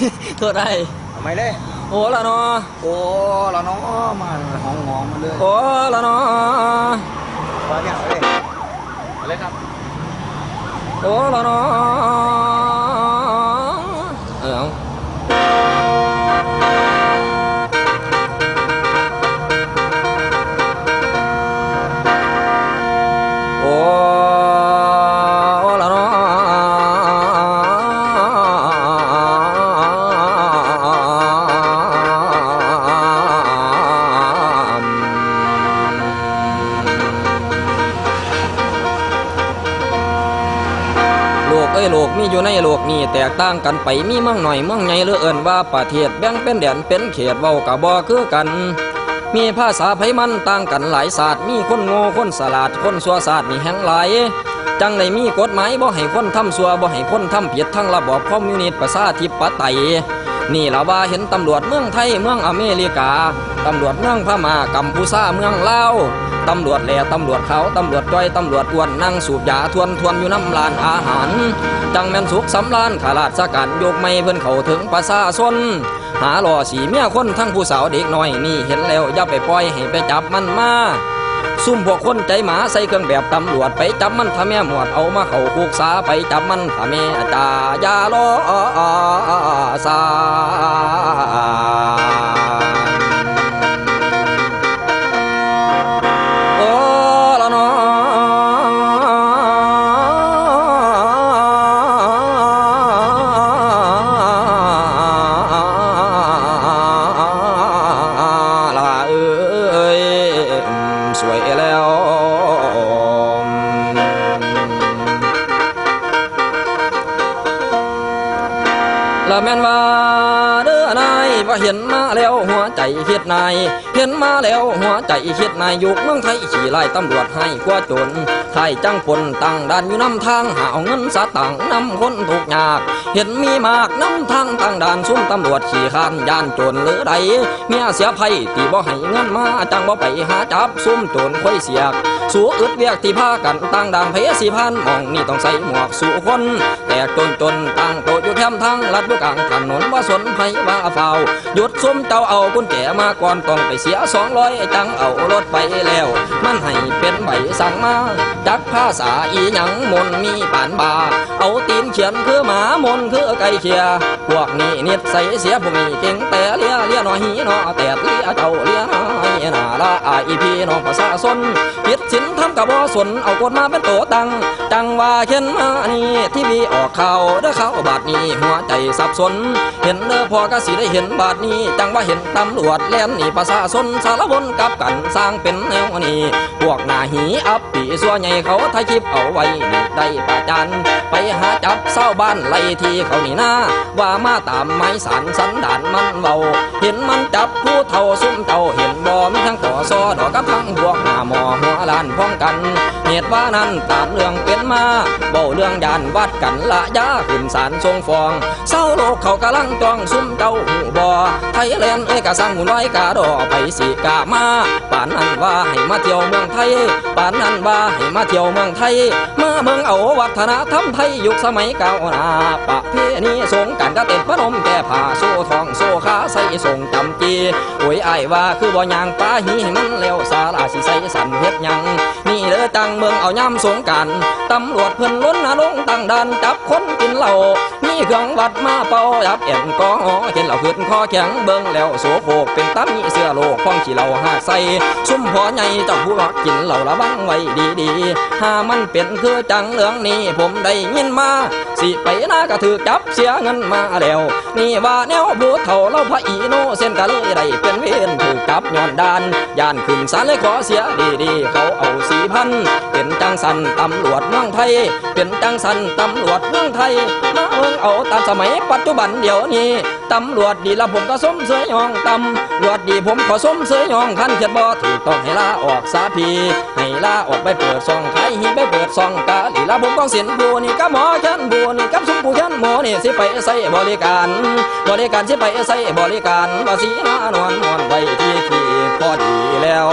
โอ้โอ้ยโทษได้ทำไมเลยโอ้ละเนาะโอ้เราเนาะมาห้องงองมาเลยโอ้ละเนาะมาเนี่ยเอาเลยเอาเลยครับโอ้ละเนาะเออ อ้ยโลกมีอยู่ในโลกนี้แตกต่างกันไปมีเมืองหน่อยเมืองใหญ่หรือเอินว่าประเทศแบ่งเป็นแดนเป็นเขตเว้ากับบ่คือกัน มีภาษาไผมันต่างกันหลายศาสตร์มีคนโง่คนสลาดคนสัวศาสตร์มีแห่งหลายจังได้มีกฎหมายบ่ให้คนทำสัวบ่ให้คนทำผิดทั้งระบอบคอมมิวนิสต์ประชาธิปไตยนี่ละว่าเห็นตำรวจเมืองไทยเมืองอเมริกา ตำรวจเมืองพม่ากัมพูชาเมืองลาวตำรวจแหล่ตำรวจเขาตำรวจจ้อยตำรวจอ้วนนั่งสูบยาทวนทวนอยู่น้ำลานอาหาร จังแม่นสุขสำลานขาราชการยกไม่เพิ่นเขาถึงประชาชนหาหล่อสีเมียคนทั้งผู้สาวเด็กน้อยนี่เห็นแล้วอย่าไปปล่อยให้ไปจับมันมาซุ่มพวกคนใจหมาใส่เครื่องแบบตำรวจไปจับมันทำแม่หมวดเอามาเขาคุกสาไปจับมันทำแม่จายาลอสา ละแม่นว่าเด้อนาย ว่าเห็นมาแล้วหัวใจคิดนาย เห็นมาแล้วหัวใจคิดนายอยู่เมืองไทยขี่ไล่ตำรวจให้กว่าจนไทยจังปนตั้งด่านอยู่นำทางหาเงินสะตังนำคนถูกยาก เห็นมีมากนำทางตั้งด่านซุ่มตำรวจขี่ข้านย่านจรหรือใดเมียเสียภัยตีบ่ให้เงินมาจังบ่ไปหาจับซุ่มจรค่อยเสียกสู้อึดเวียกที่พากันตั้งด่านเพยสีพันมองนี่ต้องใส่หมวกสู่คน แตกจนจนตั้งโตะอยู่แคมทางลัดอยู่กลางถนนว่าสนไผว่าเฝ้าหยุดซุ้มเตาเอากุญแจมาก่อนต้องไปเสียสองร้อยจังเอารถไปแล้ว มันให้เป็นใบสั่งมาจักภาษาอีหยังมนมีปานบา เอาตีนเขียนคือหมามนคือไก่เขียพวกนี้นิดใส่เสียผู้มีเก่งแต่เลียเลียน้อยหีน้อแต่เลียเจ้าเลียน้อยน่า ละอายพี่น้องภาษาสนผิดศีลทำกับบ่สนเอากฎมาเป็นโตตัง จังว่าเข็นมานี่ที่วีออกข่าวเด้อข่าวบาดนี้หัวใจสับสน เห็นเด้อพอก็สิได้เห็นบาดนี้ จังว่าเห็นตำรวจแล่นนี่ประชาชนสารวนกับกันสร้างเป็นแนวนี้พวกหน้าหีอับปีสัวใหญ่เขาถ่ายคลิปเอาไว้นี่ได้ประจันไปหาจับเศร้าบ้านไล่ที่เขานี่นาว่ามาตามไม้สารสันดานมันเบาเห็นมันจับผู้เท่าซุ่มเจ้าเห็นบ่มีทั้งตอซอดอกกับทั้งพวก หน้าหมอหัวลานพ้องกัน เหตุว่านั้นตามเรื่องเป็นมาเบาเรื่องยานวัดกันละยาขึ้นศาลทรงฟองเศร้าโลกเขากำลังจ้องซุ่มเจ้าหูบอไทยแลนด์เอ้ยกะสั่งหุ่นไว้กาดอไปสิกามาป่านนั้นว่าให้มาเที่ยวเมืองไทยป่านนั้นว่าให้มาเที่ยวเมืองไทยมาเมืองเอาวัฒนธรรมไทยยุคสมัยเก่านาปะเพณีสงกรารก็เต้นพนมแก่ผ้าโซ่ทองโซ่ขาใส่ส่งจำจีโอ้ยไอ้ว่าคือบ่ยางป้าหีมันแล้วสาลาสิใส่สันเฮ็ดหยัง นี่เด้อจังเมืองเอาย่ำสงกันตำรวจเพิ่นล้นนะลงตั้งดันจับคนกินเหล้า เครื่องวัดมาเป่ายับแอนกอฮอล์กินเหล้าขึ้นคอแข็งเบิ่งแล้วโสโครกเป็นตามีเสื้อโลกพ้องขี้เหล้าหากใส่ซุ่มพอใหญ่เจ้าผู้รักกินเหล้าระวังไว้ดีๆถ้ามันเป็นคือจังเรื่องนี้ผมได้ยินมา สิไปหน้าก็ถือจับเสียเงินมาแล้ว นี่ว่าแนวบูเท่าเล่าพระอีโนเส้นกะเลยได้เป็นเวรถูกจับย้อนดานย่านขึ้นศาลเลยขอเสียดีๆ เขาเอาสี่พัน เป็นจังสันตำรวจเมืองไทย เป็นจังสันตำรวจเมืองไทย มาเมืองเอาตามสมัยปัจจุบันเดี๋ยวนี้ตำรวจดีละผมก็สมเสยยองตำรวจดีผมก็สมเสยยองคันเขียนบ่ถูกต้องให้ลาออกสาพีให้ลาออกไปเปิดซองขายหีไปเปิดซองกาลีละผมก็เสียนบูนี่กับหมอชันบูนี่กับสุมผู้ชันหมอนี่สิไปใส่บริการ บริการสิไปใส่บริการว่าสีหน้านวลนวลไว้ที่ที่พอดีแล้ว